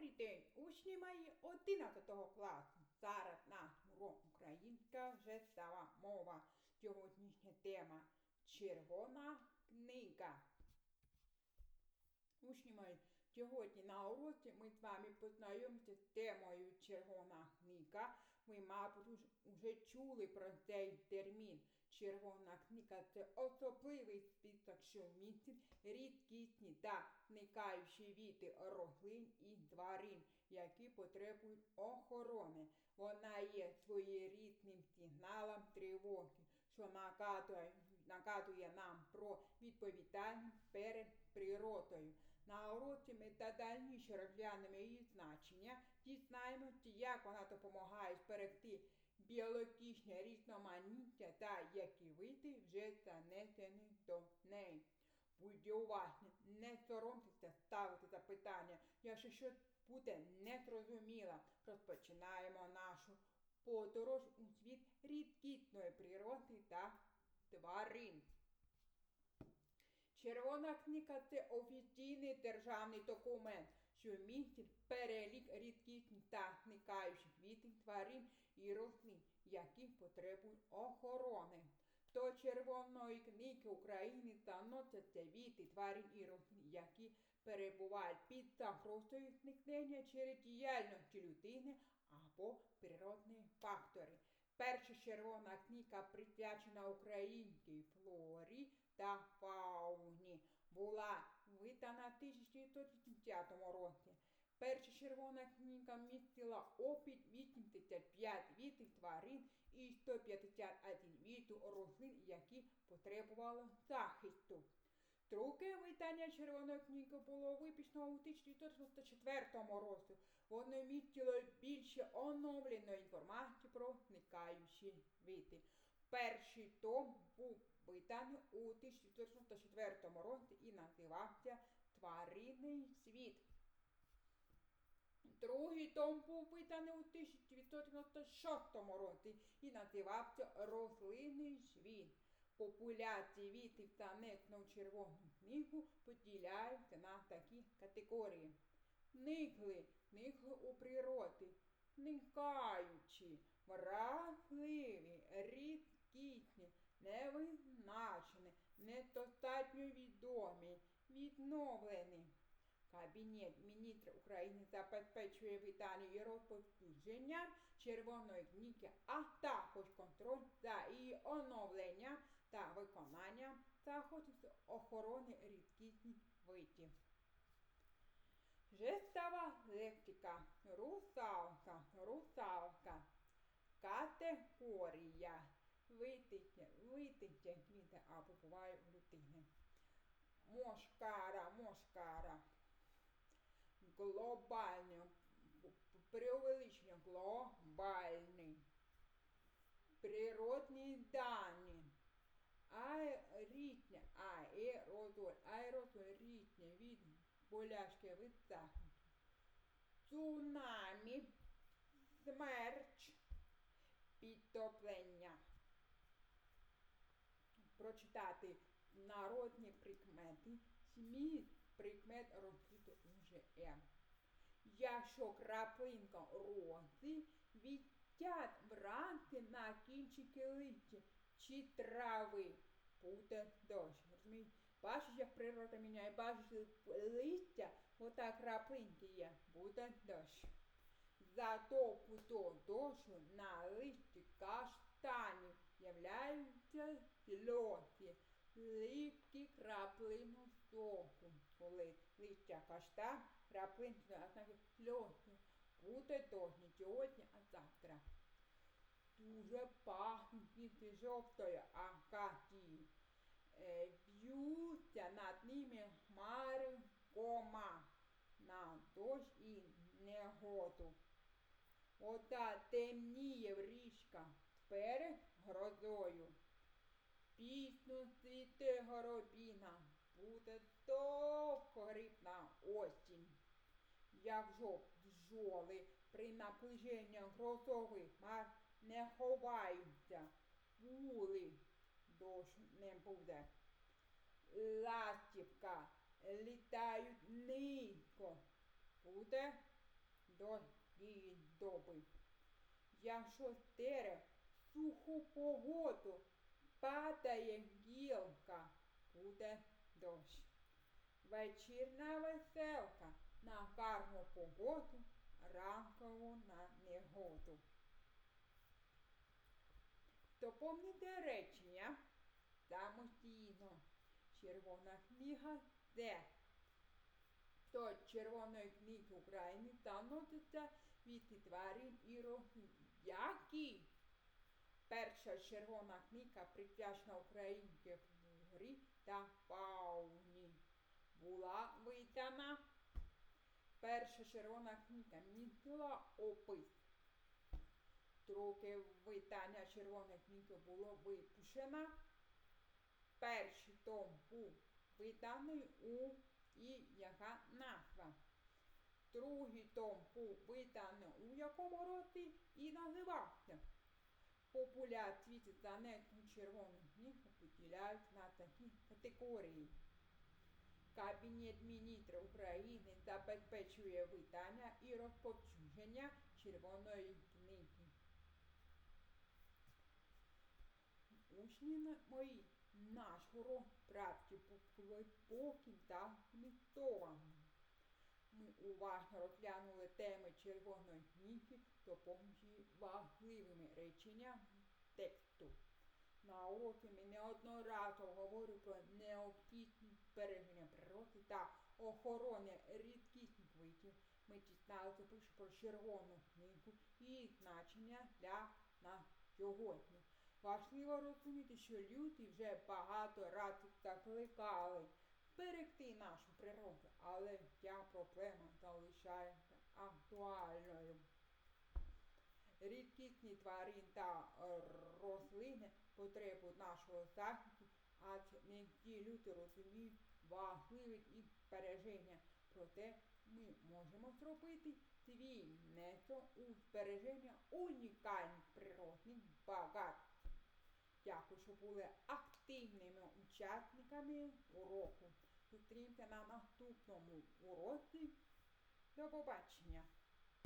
Добрий день, учні мої 11 класу. Зараз наш урок українська жестова мова. Сьогоднішня тема Червона книга. Учні мої, сьогодні на уроці ми з вами познайомимося з темою Червона книга. Ви, мабуть, уже чули про цей термін. Червона книга це особливий список, що містить рідкісні та зникаючі види рослин і тварин, які потребують охорони. Вона є своєрідним сигналом тривоги, що нагадує, нагадує нам про відповідальність перед природою. На уроці ми детальніше розглянемо її значення, дізнаємося, як вона допомагає зберегти біологічне різноманіття та які види вже занесені до неї. Будьте уважні, не соромтеся ставити запитання, якщо щось буде незрозуміло. Розпочинаємо нашу подорож у світ рідкісної природи та тварин. Червона книга це офіційний державний документ, що містить перелік рідкісних та зникаючих видів тварин і рослин, які потребують охорони. До Червоної книги України заносяться види тварин і рослин, які перебувають під загрозою зникнення через діяльність людини або природні фактори. Перша червона книга присвячена українській флорі та фауні. Була видана в 1980 році. Перша червона книга містила опит 85 видів тварин і 151 виду рослин, які потребували захисту. Друге видання Червоної книги було випущено у 1994 році. Воно містило більше оновленої інформації про зникаючі види. Перший том був виданий у 1994 році і називався Тваринний світ. Другий том був виданий у 1996 році і називався Рослинний світ. Популяції видів занесено в червону книгу поділяються на такі категорії. Никли, никли у природі, зникаючі, вразливі, рідкісні, невизначені, недостатньо відомі, відновлені. Кабінет міністрів України забезпечує видання і розповсюдження червоної книги, а також контроль за її оновленням та виконанням заходів з охорони рідкісних видів. Жестова лексика, русалка, русалка, категорія, витиття квіти або буває у людини. Мошкара, мошкара. Глобальний, преувеличення глобальний. Природні дані. Аерітня, аерозоль, аерозоль рітня від болячки від захисту. Цунамі, смерч, підтоплення. Прочитати народні прикмети, зміст прикмет розкрито уже М. Якщо краплинка рози відтят вранці на кінчики листя чи трави, буде дощ. Розумієте? Бачиш, як природа міняє, бачиш листя, отак краплинки є, буде дощ. Затоку до дощу на листі каштанів являються сльози, липкі краплину соку. Коли листя кашта, краплинки, а значить сльози. Буде дощ не сьогодні, а завтра. Дуже пахнуть квіти жовтої акації. Е, Б'ються над ними хмари кома на дощ і негоду. Ота темніє річка перед грозою. Пісню світи горобіна, буде довго грибна осінь. Як жов бджоли при наближенні грозових хмар не ховаються, вули дощ не буде. Ластівка літають низько, буде до тієї доби. Якщо тере суху погоду падає гілка, буде дощ. Вечірна веселка на гарну погоду, ранкову на негоду. Доповнити речення самостійно. Червона книга де? До Червоної книги України заноситься від тварин і рогів. Які? Перша червона книга присвячена українській флорі та фауні. Була видана. Перша червона книга містила опис. Друге видання червоної книги було випущено. Перший том був виданий у і яка назва. Другий том був виданий у якому році і називався. Популяції занесені червону книгу поділяють на такі категорії. Кабінет міністрів України забезпечує видання і розповсюдження червоної книги. Учні мої, наш урок справді був та. Ми уважно розглянули теми червоної книги, допомогли важливими реченнями тексту. На уроці ми неодноразово говорили про необхідність збереження природи та охорони рідкісних видів. Ми дізналися більше про червону книгу і значення для нас сьогодні. Важливо розуміти, що люди вже багато разів закликали берегти нашу природу, але ця проблема залишається актуальною. Рідкісні тварин та рослини потребують нашого захисту, адже не всі люди розуміють важливість і збереження. Проте ми можемо зробити свій внесок у збереження унікальних природних багатств. Дякую, що були активними учасниками уроку. Зустрінемося на наступному уроці. До побачення!